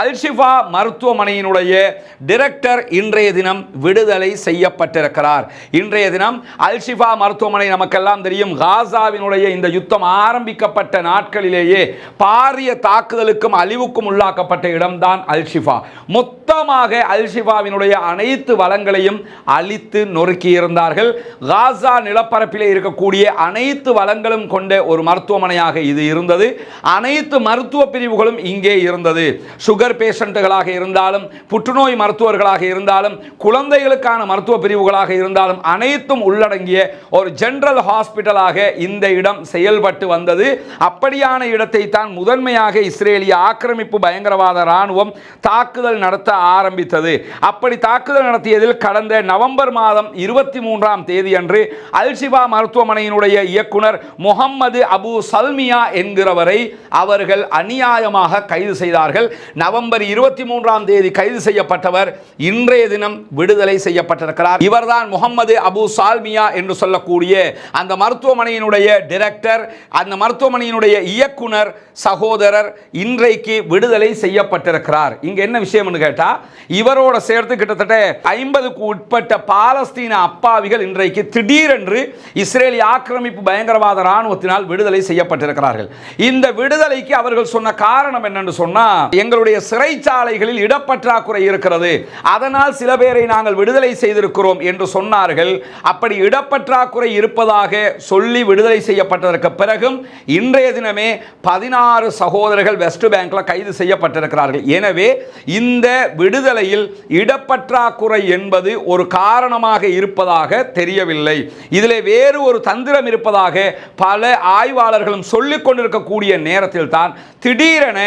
Alshifa மருத்துவமனையினுடைய director இன்றைய தினம் விடுதலை செய்யப்பட்டிருக்கிறார். இன்றைய தினம் அல்ஷிஃபா மருத்துவமனை நமக்கெல்லாம் தெரியும். காசாவினுடைய இந்த யுத்தம் ஆரம்பிக்கப்பட்ட நாட்களிலேயே பாரிய தாக்குதலுக்கும் அழிவுக்கும் உள்ளாக்கப்பட்ட இடம்தான் அல்ஷிஃபா. மொத்தமாக அல்ஷிபாவினுடைய அனைத்து வளங்களையும் அழித்து நொறுக்கியிருந்தார்கள். காசா நிலப்பரப்பிலே இருக்கக்கூடிய அனைத்து வளங்களும் கொண்ட ஒரு மருத்துவமனையாக இது இருந்தது. அனைத்து மருத்துவ பிரிவுகளும் இங்கே இருந்தது. சுகர் பேஷண்ட்டுகளாக இருந்தாலும் புற்றுநோய் மருத்துவர்களாக இருந்தாலும் குழந்தைகளுக்கான மருத்துவ பிரிவுகளாக இருந்தாலும் அனைத்தும் உள்ளடங்கிய ஒரு ஜெனரல் ஹாஸ்பிட்டலாக இந்த இடம் செயல்பட்டு வந்தது. அப்படியான இடத்தை தான் முதன்மையாக இஸ்ரேலிய ஆக்கிரமிப்பு பயங்கரவாத இராணுவம் தாக்குதல் நடத்த ஆரம்பித்தது. அப்படி தாக்குதல் நடத்தியதில் கடந்த நவம்பர் மாதம் இருபத்தி மூன்றாம் தேதி அன்று அல்ஷிபா மருத்துவமனையினுடைய இயக்குனர் முகம்மது அபு சல்மியா என்கிறவரை அவர்கள் அநியாயமாக கைது செய்தார்கள். நவம்பர் இருபத்தி மூன்றாம் தேதி கைது செய்யப்பட்டவர் இன்றைய தினம் விடுதலை செய்யப்பட்டிருக்கிறார். இவர்தான் முகம்மது அபு சால்மியா என்று சொல்லக்கூடிய அந்த மருத்துவமனையினுடைய டிரெக்டர் அந்த மருத்துவமனையினுடைய இயக்குனர் சகோதரர் இன்றைக்கு விடுதலை செய்யப்பட்டிருக்கிறார். இங்க என்ன விஷயம்னு கேட்டா இவரோட சேர்த்து கிட்டத்தட்ட ஐம்பதுக்கு உட்பட்ட பாலஸ்தீன அப்பாவிகள் இன்றைக்கு திடீரென்று இஸ்ரேலி ஆக்கிரமிப்பு பயங்கரவாத இராணுவத்தினால் விடுதலை செய்யப்பட்டிருக்கிறார்கள். இந்த விடுதலைக்கு அவர்கள் சொன்ன காரணம் என்னன்னு சொன்னா எங்களுடைய சிறைச்சாலைகளில் இடப்பற்றாக்குறை இருக்கிறது. அதனால் சில பேரை நாங்கள் விடுதலை செய்திருக்கிறோம் என்று சொன்னார்கள். அப்படி இடப்பற்றாக்குறை இருப்பதாக சொல்லி விடுதலை செய்யப்பட்டதற்கு பிறகும் இன்றைய தினமே பதினாறு சகோதரர்கள் வெஸ்ட் பேங்க்ல கைது செய்யப்பட்டிருக்கிறார்கள். எனவே இந்த விடுதலையில் இடப்பற்றாக்குறை என்பது ஒரு காரணமாக இருப்பதாக தெரியவில்லை. இதில் வேறு ஒரு தந்திரம் இருப்பதாக பல ஆய்வாளர்களும் சொல்லிக் கொண்டிருக்கக்கூடிய நேரத்தில் தான் திடீரென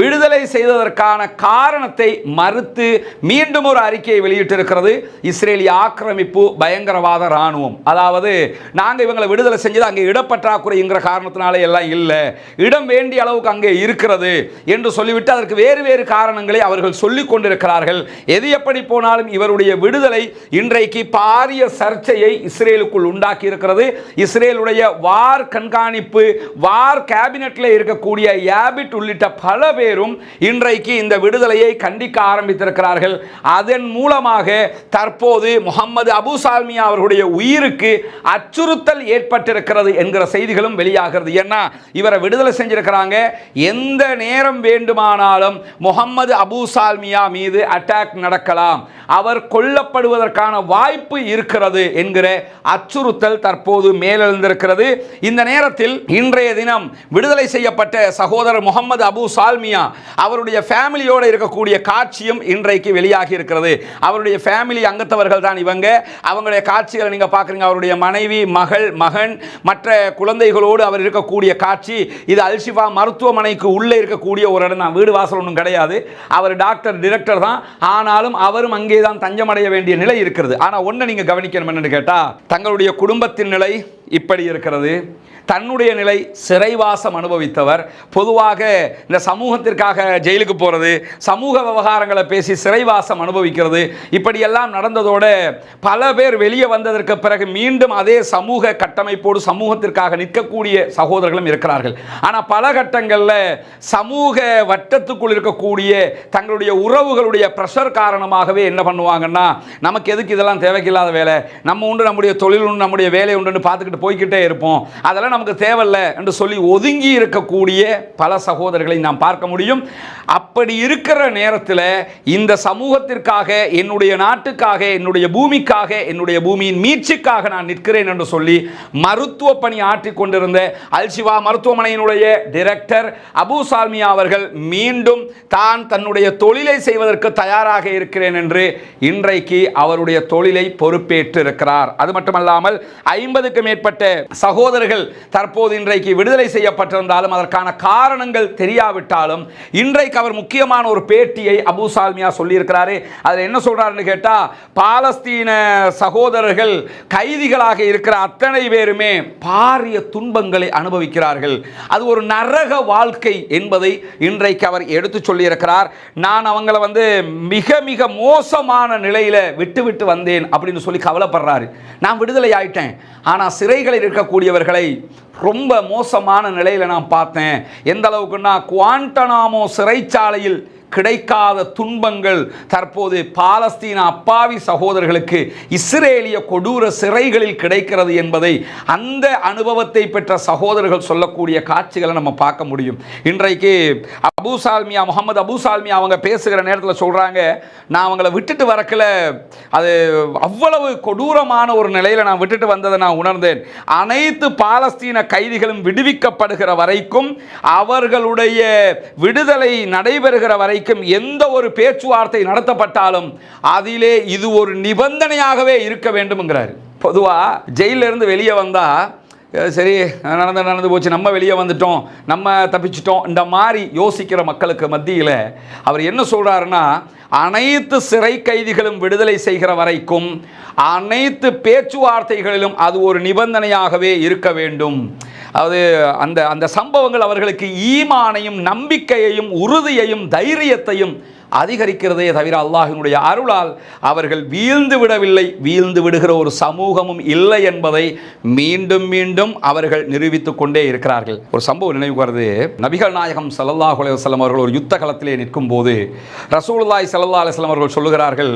விடுதலை செய்ததற்கான காரணத்தை மறுத்து மீண்டும் ஒரு அறிக்கையை வெளியிட்டிருக்கிறது. இஸ்ரேலிய ஆக்கிரமிப்பு பயங்கரவாத இராணுவம். அதாவது நாங்கள் இவங்களை விடுதலை செஞ்சது அங்கே இடப்பற்றாக்குறைங்கிற காரணத்தினாலே எல்லாம் இல்லை. இடம் வேண்டிய அளவுக்கு அங்கே இருக்கிறது என்று சொல்லிவிட்டு அதற்கு வேறு வேறு காரணங்களை அவர்கள் சொல்லிக் கொண்டிருக்கிறார்கள். எது எப்படி போனாலும் இவருடைய விடுதலை இன்றைக்கு பாரிய சர்ச்சையை இஸ்ரேலுக்குள் உண்டாக்கி இருக்கிறது இஸ்ரேலுடைய வார் கண்காணிப்பு வார் கேபினெட்டில் இருக்கக்கூடிய யாபிட் உள்ளிட்ட பல பேரும் இன்றைக்கு இந்த விடுதலையை கண்டிக்க ஆரம்பித்திருக்கிறார்கள். அதன் மூலமாக தற்போது முகமது அபு சால்மியா அவர்களுடைய உயிருக்கு அச்சுறுத்தல் ஏற்பட்டிருக்கிறது என்கிற செய்திகளும் வெளியாகிறது. ஏன்னா இவரை விடுதலை செஞ்சிருக்கிறாங்க. எந்த நேரம் வேண்டுமானாலும் முகமது அபு சால்மியா மீது அட்டாக் நடக்கலாம். அவர் கொல்லப்படுவதற்கான வாய்ப்பு இருக்கிறது என்கிற அச்சுறுத்தல் தற்போது மேலெழுந்திருக்கிறது. இந்த நேரத்தில் இன்றைய தினம் விடுதலை செய்யப்பட்ட சகோதரர் முகமது அபு சால்மியா அவருடைய ஃபேமிலியோடு இருக்கக்கூடிய காட்சியும் இன்றைக்கு வெளியாகி இருக்கிறது. அவருடைய ஃபேமிலி அங்கத்தவர்கள் தான் இவங்க. அவங்களுடைய காட்சிகளை நீங்க பார்க்குறீங்க அவருடைய மனைவி மகள் மகன் மற்ற குழந்தைகளோடு அவர் இருக்கக்கூடிய காட்சி இது அல்ஷிஃபா மருத்துவமனைக்கு உள்ளே இருக்கக்கூடிய ஒரு இடம் தான். வீடு வாசல் ஒன்றும் கிடையாது. அவர் டாக்டர் டிரெக்டர் தான் ஆனாலும் அவரும் அங்கே தான் தஞ்சமடைய வேண்டிய நிலை இருக்கிறது. ஆனால் ஒன்று நீங்கள் கவனிக்கணும் என்னன்னு கேட்டால் தங்களுடைய குடும்பத்தின் நிலை இப்படி இருக்கிறது. தன்னுடைய நிலை சிறைவாசம் அனுபவித்தவர். பொதுவாக இந்த சமூகத்திற்காக ஜெயிலுக்கு போகிறது சமூக விவகாரங்களை பேசி சிறைவாசம் அனுபவிக்கிறது இப்படியெல்லாம் நடந்ததோடு பல பேர் வெளியே வந்ததற்கு பிறகு மீண்டும் அதே சமூக கட்டமைப்போடு சமூகத்திற்காக நிற்கக்கூடிய சகோதரர்களும் இருக்கிறார்கள். ஆனால் பல கட்டங்களில் சமூக வட்டத்துக்குள் இருக்கக்கூடிய தங்களுடைய உறவுகளுடைய ப்ரெஷர் காரணமாகவே என்ன பண்ணுவாங்கன்னா நமக்கு எதுக்கு இதெல்லாம் தேவைக்கில்லாத வேலை? நம்ம உண்டு நம்முடைய தொழில் உண்டு நம்முடைய வேலை உண்டுன்னு பார்த்துக்கிட்டு போய்க்கிட்டே இருப்போம். அதெல்லாம் நமக்கு தேவையில்ல என்று சொல்லி ஒதுங்கி இருக்கக்கூடிய பல சகோதரர்களை நாம் பார்க்க முடியும். அப்படி இருக்கிற நேரத்தில் இந்த சமூகத்திற்காக என்னுடைய நாட்டுக்காக என்னுடைய பூமிக்காக என்னுடைய பூமியின் மீட்சிக்காக நான் நிற்கிறேன் என்று சொல்லி மருத்துவ பணி ஆற்றிக்கொண்டிருந்த அல்சிவா மருத்துவமனையினுடைய டிரெக்டர் அபு சால்மியா அவர்கள் மீண்டும் தான் தன்னுடைய தொழிலை செய்வதற்கு தயாராக இருக்கிறேன் என்று இன்றைக்கு அவருடைய தொழிலை பொறுப்பேற்று இருக்கிறார் அது மட்டுமல்லாமல் ஐம்பதுக்கு மேற்பட்ட சகோதரர்கள் தற்போது இன்றைக்கு விடுதலை செய்யப்பட்டிருந்தாலும் அதற்கான காரணங்கள் தெரியாவிட்டாலும் இன்றைக்கு அவர் முக்கியமான ஒரு பேட்டியை அபு சால்மியா சொல்லியிருக்கிறாரு. அதில் என்ன சொல்கிறாருன்னு கேட்டால் பாலஸ்தீன சகோதரர்கள் கைதிகளாக இருக்கிற அத்தனை பேருமே பாரிய துன்பங்களை அனுபவிக்கிறார்கள். அது ஒரு நரக வாழ்க்கை என்பதை இன்றைக்கு அவர் எடுத்து சொல்லியிருக்கிறார். நான் அவங்கள வந்து மிக மிக மோசமான நிலையில விட்டு விட்டு வந்தேன் அப்படின்னு சொல்லி கவலைப்படுறாரு. நான் விடுதலை ஆயிட்டேன். ஆனால் சிறைகளில் இருக்கக்கூடியவர்களை ரொம்ப மோசமான நிலையில் நான் பார்த்தேன். எந்த அளவுக்குன்னா குவாண்டனாமோ சிறைச்சாலையில் கிடைக்காத துன்பங்கள் தற்போது பாலஸ்தீன அப்பாவி சகோதரர்களுக்கு இஸ்ரேலிய கொடூர சிறைகளில் கிடைக்கிறது என்பதை அந்த அனுபவத்தை பெற்ற சகோதரர்கள் சொல்லக்கூடிய காட்சிகளை நம்ம பார்க்க முடியும். இன்றைக்கு அபு சால்மியா முகமது அபு சால்மியா அவங்க பேசுகிற நேரத்தில் சொல்கிறாங்க நான் அவங்கள விட்டுட்டு வரக்கல. அது அவ்வளவு கொடூரமான ஒரு நிலையில் நான் விட்டுட்டு வந்ததை நான் உணர்ந்தேன். அனைத்து பாலஸ்தீன கைதிகளும் விடுவிக்கப்படுகிற வரைக்கும் அவர்களுடைய விடுதலை நடைபெறுகிற வரைக்கும் எந்த ஒரு பேச்சுவார்த்தை நடத்தப்பட்டாலும் அதிலே இது ஒரு நிபந்தனையாகவே இருக்க வேண்டும்ங்கிறார். பொதுவாக ஜெயிலிருந்து வெளியே வந்தால் சரி நடந்து நடந்து போச்சு. நம்ம வெளியே வந்துட்டோம். நம்ம தப்பிச்சிட்டோம். இந்த மாதிரி யோசிக்கிற மக்களுக்கு மத்தியில் அவர் என்ன சொல்கிறாருன்னா அனைத்து சிறை கைதிகளும் விடுதலை செய்கிற வரைக்கும் அனைத்து பேச்சுவார்த்தைகளிலும் அது ஒரு நிபந்தனையாகவே இருக்க வேண்டும். அது அந்த அந்த சம்பவங்கள் அவர்களுக்கு ஈமானையும் நம்பிக்கையையும் உறுதியையும் தைரியத்தையும் அதிகரிக்கிறதே தவிர அல்லாஹினுடைய அருளால் அவர்கள் வீழ்ந்து விடவில்லை வீழ்ந்து விடுகிற ஒரு சமூகமும் இல்லை என்பதை மீண்டும் மீண்டும் அவர்கள் நிரூபித்துக் கொண்டே இருக்கிறார்கள். ஒரு சம்பவம் நினைவுகிறது வருது. நபிகள் நாயகம் ஸல்லல்லாஹு அலுவலம் அவர்கள் ஒரு யுத்த களத்திலே நிற்கும் போது ரசூல்லாய் சல்லா அலுவலம் அவர்கள் சொல்லுகிறார்கள்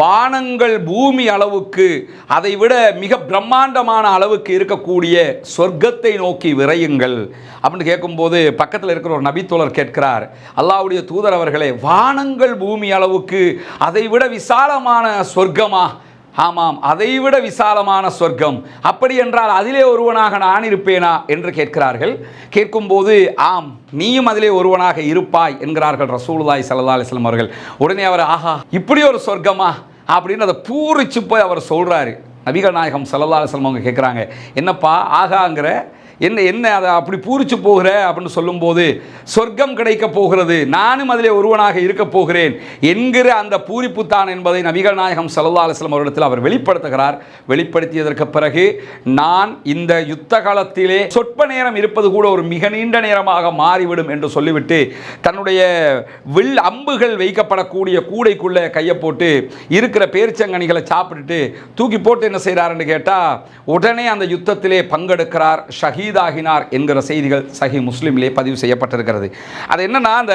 வானங்கள் பூமி அளவுக்கு அதை விட மிக பிரம்மாண்டமான அளவுக்கு இருக்கக்கூடிய சொர்க்கத்தை நோக்கி விரையுங்கள். அப்படின்னு கேட்கும்போது பக்கத்தில் இருக்கிற ஒரு நபித்தோழர் கேட்கிறார் அல்லாஹ்வுடைய தூதர் அவர்களே வானங்கள் பூமி அளவுக்கு அதை விட விசாலமான சொர்க்கமா? ஆமாம் அதைவிட விசாலமான சொர்க்கம். அப்படி என்றால் அதிலே ஒருவனாக நான் இருப்பேனா? என்று கேட்கிறார்கள். கேட்கும்போது ஆம் நீயும் அதிலே ஒருவனாக இருப்பாய் என்கிறார்கள் ரசூலுதாய் சல்லா அலைஹி அவர்கள். உடனே அவர் ஆஹா இப்படி ஒரு சொர்க்கமா? அப்படின்னு அதை பூரிச்சு போய் அவர் சொல்றாரு. நபிகள் நாயகம் சல்லா அலைஹி அவங்க கேட்குறாங்க. என்னப்பா ஆகாங்கிற என்ன என்ன அதை அப்படி பூரிச்சு போகிற அப்படின்னு சொல்லும்போது சொர்க்கம் கிடைக்க போகிறது நானும் அதிலே ஒருவனாக இருக்க போகிறேன் என்கிற அந்த பூரிப்பு தான் என்பதை நபிகள் நாயகம் சல்லா அலுவலம் அவரிடத்தில் அவர் வெளிப்படுத்துகிறார். வெளிப்படுத்தியதற்கு பிறகு நான் இந்த யுத்த காலத்திலே சொற்ப நேரம் இருப்பது கூட ஒரு மிக நீண்ட நேரமாக மாறிவிடும் என்று சொல்லிவிட்டு தன்னுடைய வில் அம்புகள் வைக்கப்படக்கூடிய கூடைக்குள்ளே கையை போட்டு இருக்கிற பேரிச்சங்கனிகளை சாப்பிட்டுட்டு தூக்கி போட்டு என்ன செய்கிறாருன்னு கேட்டால் உடனே அந்த யுத்தத்திலே பங்கெடுக்கிறார் ஷஹீத் ஷஹீதாகினார் என்கிற செய்திகள் சஹி முஸ்லீம்லேயே பதிவு செய்யப்பட்டிருக்கிறது. அது என்னன்னா அந்த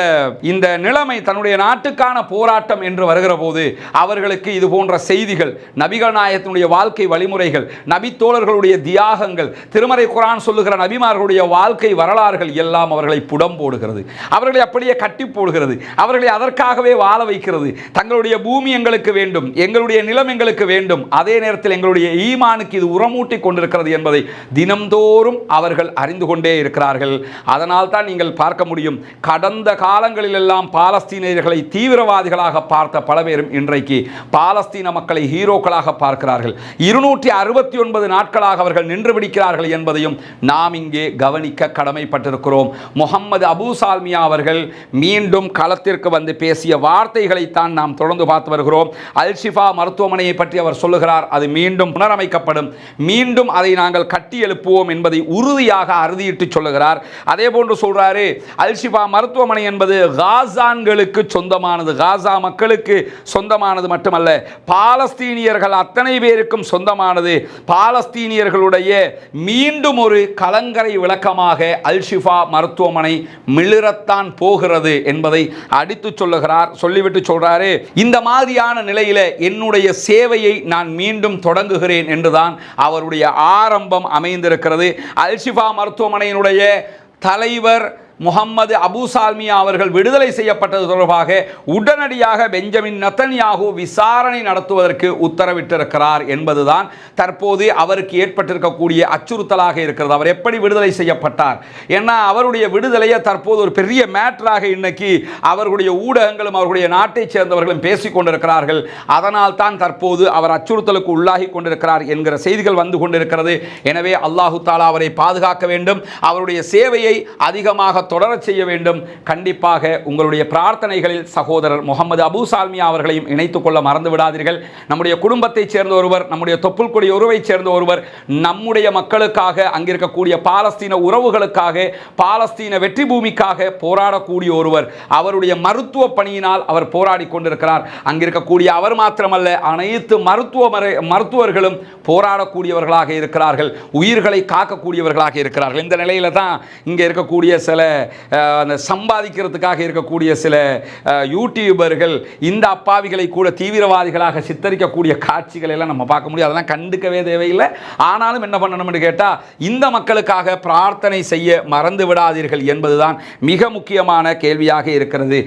இந்த நிலைமை தன்னுடைய நாட்டுக்கான போராட்டம் என்று வருகிற போது அவர்களுக்கு இது போன்ற செய்திகள் நபிகள் நாயத்தினுடைய வாழ்க்கை வழிமுறைகள் நபித்தோழர்களுடைய தியாகங்கள் திருமறை குரான் சொல்லுகிற நபிமார்களுடைய வாழ்க்கை வரலாறுகள் எல்லாம் அவர்களை புடம் போடுகிறது. அவர்களை அப்படியே கட்டி போடுகிறது. அவர்களை அதற்காகவே வாழ வைக்கிறது. தங்களுடைய பூமி எங்களுக்கு வேண்டும் எங்களுடைய நிலம் எங்களுக்கு வேண்டும். அதே நேரத்தில் எங்களுடைய ஈமானுக்கு இது உரமூட்டி கொண்டிருக்கிறது என்பதை தினம்தோறும் அவர் அவர்கள் அறிந்து கொண்டே இருக்கிறார்கள். அதனால் தான் நீங்கள் பார்க்க முடியும் கடந்த காலங்களிலெல்லாம் பாலஸ்தீனியர்களை தீவிரவாதிகளாக பார்த்த பல பேரும் இன்றைக்கு பாலஸ்தீன மக்களை ஹீரோக்களாக பார்க்கிறார்கள். இருநூற்றி அறுபத்தி ஒன்பது நாட்களாக அவர்கள் நின்று பிடிக்கிறார்கள் என்பதையும் நாம் இங்கே கவனிக்க கடமைப்பட்டிருக்கிறோம். முகம்மது அபு சால்மியா அவர்கள் மீண்டும் களத்திற்கு வந்து பேசிய வார்த்தைகளைத்தான் நாம் தொடர்ந்து பார்த்து வருகிறோம். அல்ஷிஃபா மருத்துவமனையை பற்றி அவர் சொல்லுகிறார் அது மீண்டும் புனரமைக்கப்படும். மீண்டும் அதை நாங்கள் கட்டி எழுப்புவோம் என்பதை உறுதியாக அறுதியிட்டு சொல்லுகிறார். அதே போன்று சொல்றாரு அல்ஷிபா மருத்துவமனை என்பது காசான்களுக்கு சொந்தமானது. காசா மக்களுக்கு சொந்தமானது மட்டுமல்ல பாலஸ்தீனியர்கள் அத்தனை பேருக்கும் சொந்தமானது. பாலஸ்தீனியர்களுடைய மீண்டும் ஒரு கலங்கரை விளக்கமாக அல்ஷிஃபா மருத்துவமனை மிளிரத்தான் போகிறது என்பதை அடித்து சொல்லுகிறார் சொல்லிவிட்டு சொல்றாரு. இந்த மாதிரியான நிலையில என்னுடைய சேவையை நான் மீண்டும் தொடங்குகிறேன் என்றுதான் அவருடைய ஆரம்பம் அமைந்திருக்கிறது. சிவா மருத்துவமனையினுடைய தலைவர் முகம்மது அபு சால்மியா அவர்கள் விடுதலை செய்யப்பட்டது தொடர்பாக உடனடியாக பெஞ்சமின் நத்தன்யாகு விசாரணை நடத்துவதற்கு உத்தரவிட்டிருக்கிறார் என்பதுதான் தற்போது அவருக்கு ஏற்பட்டிருக்கக்கூடிய அச்சுறுத்தலாக இருக்கிறது. அவர் எப்படி விடுதலை செய்யப்பட்டார்? ஏன்னா அவருடைய விடுதலையை தற்போது ஒரு பெரிய மேட்டராக இன்னைக்கு அவர்களுடைய ஊடகங்களும் அவர்களுடைய நாட்டைச் சேர்ந்தவர்களும் பேசிக் கொண்டிருக்கிறார்கள். அதனால் தான் தற்போது அவர் அச்சுறுத்தலுக்கு உள்ளாகி கொண்டிருக்கிறார் என்கிற செய்திகள் வந்து கொண்டிருக்கிறது. எனவே அல்லாஹு தாலா அவரை பாதுகாக்க வேண்டும். அவருடைய சேவையை அதிகமாக தொடரச் செய்ய வேண்டும். கண்டிப்பாக உங்களுடைய பிரார்த்தனைகளில் சகோதரர் முகமது அபு சால்மியா அவர்களையும் இணைத்துக் கொள்ள மறந்து விடாதீர்கள். நம்முடைய குடும்பத்தைச் சேர்ந்த ஒருவர் நம்முடைய தொப்புள்கொடி உறவைச் சேர்ந்த ஒருவர் நம்முடைய மக்களுக்காக அங்கிருக்கக்கூடிய பாலஸ்தீன உறவுகளுக்காக பாலஸ்தீன வெற்றி பூமிக்காக போராடக்கூடிய ஒருவர் அவருடைய மருத்துவ பணியினால் அவர் போராடி கொண்டிருக்கிறார். அங்கிருக்கக்கூடிய அவர் மாத்திரமல்ல அனைத்து மருத்துவ மருத்துவர்களும் போராடக்கூடியவர்களாக இருக்கிறார்கள். உயிர்களை காக்கக்கூடியவர்களாக இருக்கிறார்கள். இந்த நிலையில தான் இங்கே இருக்கக்கூடிய சில அந்த சம்பாதிக்கிறதுக்காக இருக்கக்கூடிய சில யூடியூபர்கள் இந்த அப்பாவிகளை கூட தீவிரவாதிகளாக சித்தரிக்கக்கூடிய காட்சிகளை எல்லாம் நம்ம பார்க்க முடியும். அதெல்லாம் கண்டுக்கவே தேவையில்லை. ஆனாலும் என்ன பண்ணணும்னு கேட்டால் இந்த மக்களுக்காக பிரார்த்தனை செய்ய மறந்து விடாதீர்கள் என்பதுதான் மிக முக்கியமான கேள்வியாக இருக்கிறது.